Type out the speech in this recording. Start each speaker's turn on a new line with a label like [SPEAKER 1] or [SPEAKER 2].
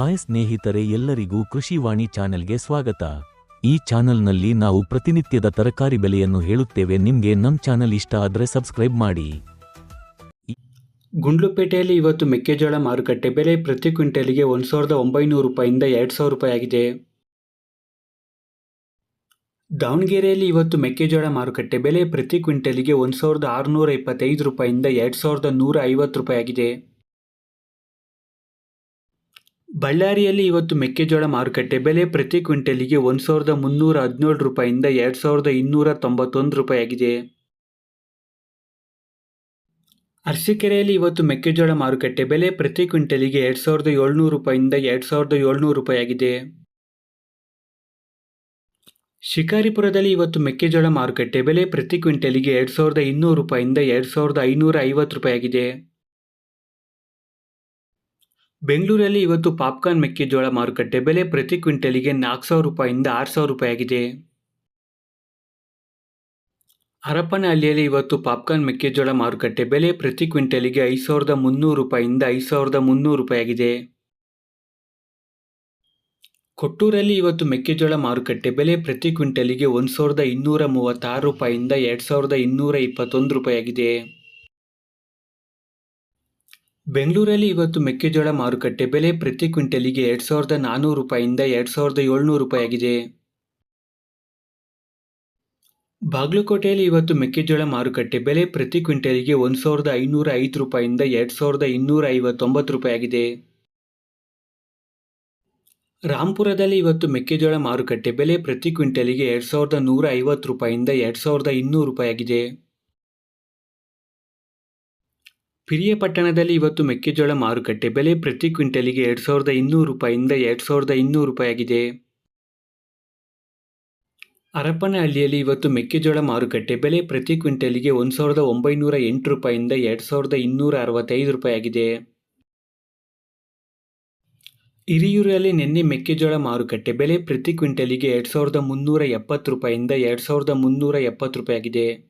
[SPEAKER 1] Hi ಸ್ನೇಹಿತರೆ, ಎಲ್ಲರಿಗೂ ಕೃಷಿವಾಣಿ ಚಾನೆಲ್ಗೆ ಸ್ವಾಗತ. ಈ ಚಾನೆಲ್ನಲ್ಲಿ ನಾವು ಪ್ರತಿನಿತ್ಯದ ತರಕಾರಿ ಬೆಲೆಯನ್ನು ಹೇಳುತ್ತೇವೆ. ನಿಮಗೆ ನಮ್ಮ ಚಾನೆಲ್ ಇಷ್ಟ ಆದರೆ ಸಬ್ಸ್ಕ್ರೈಬ್ ಮಾಡಿ.
[SPEAKER 2] ಗುಂಡ್ಲುಪೇಟೆಯಲ್ಲಿ ಇವತ್ತು ಮೆಕ್ಕೆಜೋಳ ಮಾರುಕಟ್ಟೆ ಬೆಲೆ ಪ್ರತಿ ಕ್ವಿಂಟಲ್ಗೆ ಒಂದು ಸಾವಿರದ ಒಂಬೈನೂರು ರೂಪಾಯಿಂದ ಎರಡು ಸಾವಿರ ರೂಪಾಯಿ ಆಗಿದೆ. ದಾವಣಗೆರೆಯಲ್ಲಿ ಇವತ್ತು ಮೆಕ್ಕೆಜೋಳ ಮಾರುಕಟ್ಟೆ ಬೆಲೆ ಪ್ರತಿ ಕ್ವಿಂಟಲ್ಗೆ ಒಂದು ಸಾವಿರದ ಆರುನೂರ ಇಪ್ಪತ್ತೈದು ರೂಪಾಯಿಂದ ಎರಡು ಸಾವಿರದ ನೂರ ಐವತ್ತು ರೂಪಾಯಿ ಆಗಿದೆ. ಬಳ್ಳಾರಿಯಲ್ಲಿ ಇವತ್ತು ಮೆಕ್ಕೆಜೋಳ ಮಾರುಕಟ್ಟೆ ಬೆಲೆ ಪ್ರತಿ ಕ್ವಿಂಟಲಿಗೆ ಒಂದು ಸಾವಿರದ ಮುನ್ನೂರ ಹದಿನೇಳು ರೂಪಾಯಿಂದ ಎರಡು ಸಾವಿರದ ಇನ್ನೂರ ತೊಂಬತ್ತೊಂದು ರೂಪಾಯಿ ಆಗಿದೆ ಅರಸೀಕೆರೆಯಲ್ಲಿ ಇವತ್ತು ಮೆಕ್ಕೆಜೋಳ ಮಾರುಕಟ್ಟೆ ಬೆಲೆ ಪ್ರತಿ ಕ್ವಿಂಟಲಿಗೆ ಎರಡು ಸಾವಿರದ ಏಳ್ನೂರು ರೂಪಾಯಿಂದ ಎರಡು ಸಾವಿರದ ಏಳ್ನೂರು ರೂಪಾಯಿ ಆಗಿದೆ ಶಿಕಾರಿಪುರದಲ್ಲಿ ಇವತ್ತು ಮೆಕ್ಕೆಜೋಳ ಮಾರುಕಟ್ಟೆ ಬೆಲೆ ಪ್ರತಿ ಕ್ವಿಂಟಲಿಗೆ ಎರಡು ಸಾವಿರದ ಇನ್ನೂರು ರೂಪಾಯಿಂದ ಎರಡು ಸಾವಿರದ ಐನೂರ ಐವತ್ತು ರೂಪಾಯಿ ಆಗಿದೆ ಬೆಂಗಳೂರಲ್ಲಿ ಇವತ್ತು ಪಾಪ್ಕಾರ್ನ್ ಮೆಕ್ಕೆಜೋಳ ಮಾರುಕಟ್ಟೆ ಬೆಲೆ ಪ್ರತಿ ಕ್ವಿಂಟಲಿಗೆ ನಾಲ್ಕು ಸಾವಿರ ರೂಪಾಯಿಂದ ಆರು ಸಾವಿರ ರೂಪಾಯಿಯಾಗಿದೆ. ಹರಪನಹಳ್ಳಿಯಲ್ಲಿ ಇವತ್ತು ಪಾಪ್ಕಾರ್ನ್ ಮೆಕ್ಕೆಜೋಳ ಮಾರುಕಟ್ಟೆ ಬೆಲೆ ಪ್ರತಿ ಕ್ವಿಂಟಲಿಗೆ ಐದು ಸಾವಿರದ ಮುನ್ನೂರು ರೂಪಾಯಿಂದ ಐದು ಸಾವಿರದ ಮುನ್ನೂರು ರೂಪಾಯಿಯಾಗಿದೆ. ಕೊಟ್ಟೂರಲ್ಲಿ ಇವತ್ತು ಮೆಕ್ಕೆಜೋಳ ಮಾರುಕಟ್ಟೆ ಬೆಲೆ ಪ್ರತಿ ಕ್ವಿಂಟಲಿಗೆ ಒಂದು ಸಾವಿರದ ಇನ್ನೂರ ಮೂವತ್ತಾರು ರೂಪಾಯಿಂದ ಎರಡು ಸಾವಿರದ ಇನ್ನೂರ ಇಪ್ಪತ್ತೊಂದು ರೂಪಾಯಿ ಆಗಿದೆ ಬೆಂಗಳೂರಲ್ಲಿ ಇವತ್ತು ಮೆಕ್ಕೆಜೋಳ ಮಾರುಕಟ್ಟೆ ಬೆಲೆ ಪ್ರತಿ ಕ್ವಿಂಟಲಿಗೆ ಎರಡು ಸಾವಿರದ ನಾನ್ನೂರು ರೂಪಾಯಿಂದ ಎರಡು ಸಾವಿರದ ಏಳ್ನೂರು ರೂಪಾಯಿಯಾಗಿದೆ. ಬಾಗಲಕೋಟೆಯಲ್ಲಿ ಇವತ್ತು ಮೆಕ್ಕೆಜೋಳ ಮಾರುಕಟ್ಟೆ ಬೆಲೆ ಪ್ರತಿ ಕ್ವಿಂಟಲಿಗೆ ಒಂದು ಸಾವಿರದ ಐನೂರ ಐದು ರೂಪಾಯಿಂದ ಎರಡು ಸಾವಿರದ ಇನ್ನೂರ ಐವತ್ತೊಂಬತ್ತು ರೂಪಾಯಿಯಾಗಿದೆ. ರಾಂಪುರದಲ್ಲಿ ಇವತ್ತು ಮೆಕ್ಕೆಜೋಳ ಮಾರುಕಟ್ಟೆ ಬೆಲೆ ಪ್ರತಿ ಕ್ವಿಂಟಲಿಗೆ ಎರಡು ಸಾವಿರದ ನೂರ ಐವತ್ತು ರೂಪಾಯಿಂದ ಎರಡು ಸಾವಿರದ ಇನ್ನೂರು ರೂಪಾಯಿ ಪಿರಿಯಪಟ್ಟಣದಲ್ಲಿ ಇವತ್ತು ಮೆಕ್ಕೆಜೋಳ ಮಾರುಕಟ್ಟೆ. ಬೆಲೆ ಪ್ರತಿ ಕ್ವಿಂಟಲಿಗೆ ಎರಡು ಸಾವಿರದ ಇನ್ನೂರು ರೂಪಾಯಿಂದ ಎರಡು ಸಾವಿರದ ಇನ್ನೂರು ರೂಪಾಯಿಯಾಗಿದೆ. ಹರಪನಹಳ್ಳಿಯಲ್ಲಿ ಇವತ್ತು ಮೆಕ್ಕೆಜೋಳ ಮಾರುಕಟ್ಟೆ. ಬೆಲೆ ಪ್ರತಿ ಕ್ವಿಂಟಲಿಗೆ ಒಂದು ಸಾವಿರದ ಒಂಬೈನೂರ ಎಂಟು ರೂಪಾಯಿಂದ ಎರಡು ಸಾವಿರದ ಇನ್ನೂರ ಅರವತ್ತೈದು ರೂಪಾಯಿಯಾಗಿದೆ. ಹಿರಿಯೂರಲ್ಲಿ ನಿನ್ನೆ ಮೆಕ್ಕೆಜೋಳ ಮಾರುಕಟ್ಟೆ. ಬೆಲೆ ಪ್ರತಿ ಕ್ವಿಂಟಲಿಗೆ ಎರಡು ಸಾವಿರದ ಮುನ್ನೂರ ಎಪ್ಪತ್ತು ರೂಪಾಯಿಂದ ಎರಡು ಸಾವಿರದ ಮುನ್ನೂರ ಎಪ್ಪತ್ತು ರೂಪಾಯಿ ಆಗಿದೆ